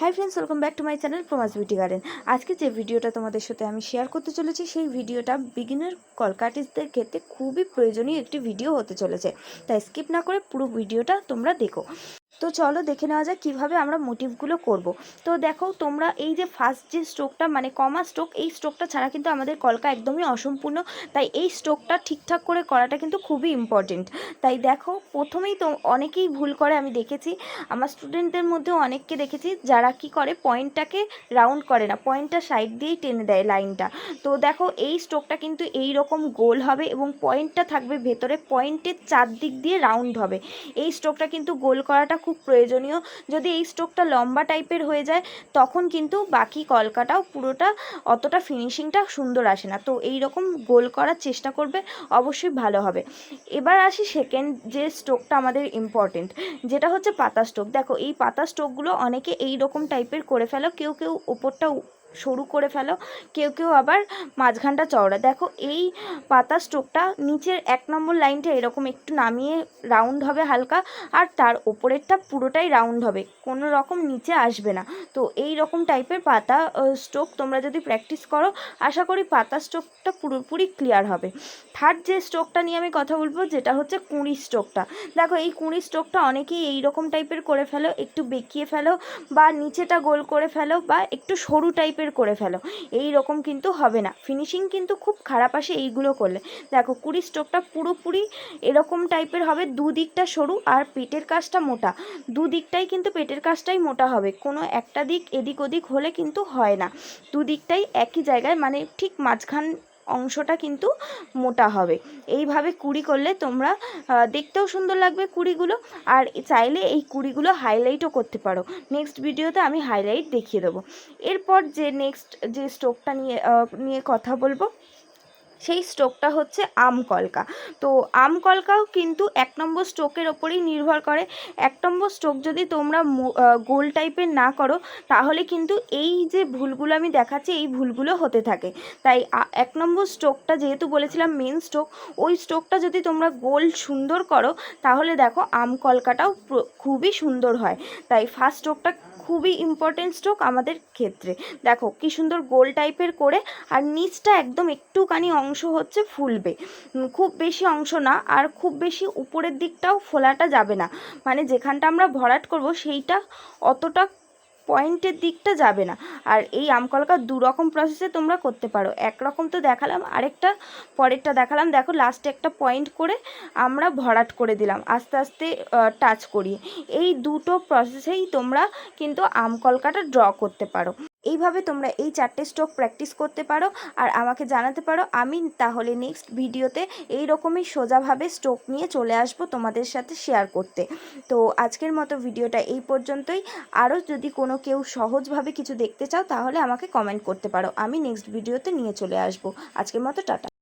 Hi friends welcome back to my channel প্রমাস beauty garden আজকে যে ভিডিওটা তোমাদের সাথে আমি শেয়ার করতে চলেছি, সেই ভিডিওটা বিগিনার কলকাটিসদের ক্ষেত্রে খুবই প্রয়োজনীয় একটি ভিডিও হতে চলেছে। তাই স্কিপ না করে পুরো ভিডিওটা তোমরা দেখো। তো চলো দেখে নেওয়া যাক কীভাবে আমরা মোটিভগুলো করব। তো দেখো তোমরা এই যে ফার্স্ট যে স্ট্রোকটা মানে কমা স্ট্রোক এই স্ট্রোকটা ছাড়া কিন্তু আমাদের কলকা একদমই অসম্পূর্ণ। তাই এই স্ট্রোকটা ঠিকঠাক করে করাটা কিন্তু খুবই ইম্পর্টেন্ট তাই দেখো প্রথমেই তো অনেকেই ভুল করে, আমি দেখেছি। আমার স্টুডেন্টদের মধ্যেও অনেককে দেখেছি যারা কি করে পয়েন্টটাকে রাউন্ড করে না পয়েন্টটা সাইড দিয়েই টেনে দেয় লাইনটা তো দেখো এই স্ট্রোকটা কিন্তু এই রকম গোল হবে এবং পয়েন্টটা থাকবে ভেতরে পয়েন্টের চারদিক দিয়ে রাউন্ড হবে। এই স্ট্রোকটা কিন্তু গোল করাটা খুব প্রয়োজনীয়। যদি এই স্ট্রোকটা লম্বা টাইপের হয়ে যায়, তখন কিন্তু বাকি কলকাটাও পুরোটা অতটা ফিনিশিংটা সুন্দর আসে না। তো এই রকম গোল করার চেষ্টা করবে, অবশ্যই ভালো হবে। এবার আসি সেকেন্ড যে স্ট্রোকটা আমাদের ইম্পর্টেন্ট যেটা হচ্ছে পাতা স্ট্রোক। দেখো, এই পাতা স্ট্রোকগুলো অনেকে এই রকম টাইপের করে ফেলো, কেউ কেউ ওপরটা সরু করে ফেলো। কেউ কেউ আবার মাঝখানটা চওড়া। দেখো, এই পাতা স্ট্রোকটা নিচের এক নম্বর লাইনটা এরকম একটু নামিয়ে রাউন্ড হবে হালকা, আর তার ওপরেরটা পুরোটাই রাউন্ড হবে। কোনো রকম নিচে আসবে না। তো এই রকম টাইপের পাতা স্ট্রোক তোমরা যদি প্র্যাকটিস করো, আশা করি পাতা স্ট্রোকটা পুরোপুরি ক্লিয়ার হবে। থার্ড যে স্ট্রোকটা নিয়ে আমি কথা বলব, যেটা হচ্ছে কুঁড়ি স্ট্রোকটা দেখো, এই কুঁড়ি স্ট্রোকটা অনেকেই এই রকম টাইপের করে ফেলো, একটু বেঁকিয়ে ফেলো, বা নিচেটা গোল করে ফেলো, বা একটু সরু টাইপের করে ফেলো। এই রকম কিন্তু হবে না। ফিনিশিং কিন্তু খুব খারাপ আসে এইগুলো করলে। দেখো, কুড়ি স্ট্রোকটা পুরোপুরি এরকম টাইপের হবে, দুদিকটা সরু আর পেটের কাজটা মোটা। দুদিকটাই কিন্তু পেটের কাজটাই মোটা হবে। কোনো একটা দিক এদিক ওদিক হলে কিন্তু হয় না। দুদিকটাই একই জায়গায় মানে ঠিক মাঝখান অংশটা কিন্তু মোটা হবে। এইভাবে কুড়ি করলে তোমরা দেখতেও সুন্দর লাগবে কুড়িগুলো। আর চাইলে এই কুড়িগুলো হাইলাইটও করতে পারো। নেক্সট ভিডিওতে আমি হাইলাইট দেখিয়ে দেবো। এরপর যে নেক্সট যে স্ট্রোকটা নিয়ে নিয়ে কথা বলব সেই স্ট্রোকটা হচ্ছে আম কলকা। তো আম কলকাও কিন্তু এক নম্বর স্ট্রোকের ওপরেই নির্ভর করে। এক নম্বর স্ট্রোক যদি তোমরা গোল টাইপের না করো, তাহলে কিন্তু এই যে ভুলগুলো আমি দেখাচ্ছি, এই ভুলগুলো হতে থাকে। তাই এক নম্বর স্ট্রোকটা যেহেতু বলেছিলাম মেন স্ট্রোক, ওই স্ট্রোকটা যদি তোমরা গোল সুন্দর করো, তাহলে দেখো আম কলকাটাও খুবই সুন্দর হয়। তাই ফার্স্ট স্ট্রোকটা খুবই ইম্পর্টেন্ট স্ট্রোক আমাদের ক্ষেত্রে। দেখো কি সুন্দর গোল টাইপের করে, আর নিচটা একদম একটুখানি অংশ হচ্ছে ফুলবে। খুব বেশি অংশ না, আর খুব বেশি উপরের দিকটাও ফোলাটা যাবে না। মানে যেখানটা আমরা ভরাট করব সেইটা অতটা পয়েন্টের দিকটা যাবে না। আর এই আমকলকা দু রকম প্রসেসে তোমরা করতে পারো। একরকম তো দেখালাম, আরেকটা পরেরটা দেখালাম। দেখো লাস্টে একটা পয়েন্ট করে আমরা ভরাট করে দিলাম। আস্তে আস্তে টাচ করিয়ে। এই দুটো প্রসেসেই তোমরা কিন্তু আমকলকাটা ড্র করতে পারো। এইভাবে তোমরা এই চারটে স্ট্রোক প্র্যাকটিস করতে পারো আর আমাকে জানাতে পারো, আমি তাহলে নেক্সট ভিডিওতে এই রকমই সোজাভাবে স্ট্রোক নিয়ে চলে আসব তোমাদের সাথে শেয়ার করতে। তো আজকের মতো ভিডিওটা এই পর্যন্তই। আরও যদি কোনো কেউ সহজভাবে কিছু দেখতে চাও, তাহলে আমাকে কমেন্ট করতে পারো। আমি নেক্সট ভিডিওতে নিয়ে চলে আসব। আজকের মতো টাটা।